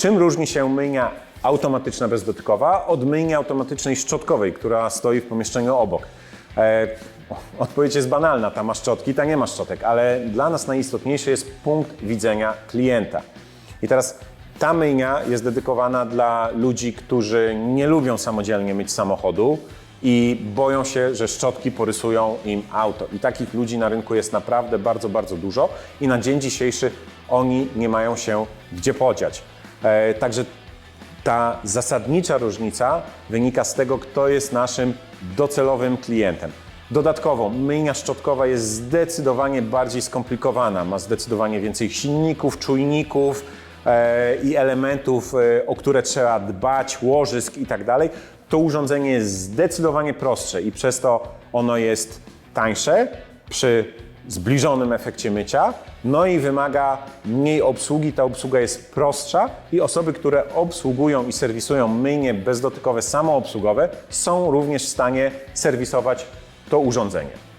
Czym różni się myjnia automatyczna bezdotykowa od myjni automatycznej szczotkowej, która stoi w pomieszczeniu obok? E, odpowiedź jest banalna, ta ma szczotki, ta nie ma szczotek, ale dla nas najistotniejszy jest punkt widzenia klienta. I teraz ta myjnia jest dedykowana dla ludzi, którzy nie lubią samodzielnie myć samochodu i boją się, że szczotki porysują im auto. I takich ludzi na rynku jest naprawdę bardzo, bardzo dużo i na dzień dzisiejszy oni nie mają się gdzie podziać. E, także ta zasadnicza różnica wynika z tego, kto jest naszym docelowym klientem. Dodatkowo, myjnia szczotkowa jest zdecydowanie bardziej skomplikowana. Ma zdecydowanie więcej silników, czujników e, i elementów, e, o które trzeba dbać, łożysk i tak dalej. To urządzenie jest zdecydowanie prostsze i przez to ono jest tańsze przy zbliżonym efekcie mycia, no i wymaga mniej obsługi. Ta obsługa jest prostsza i osoby, które obsługują i serwisują myjnie bezdotykowe samoobsługowe są również w stanie serwisować to urządzenie.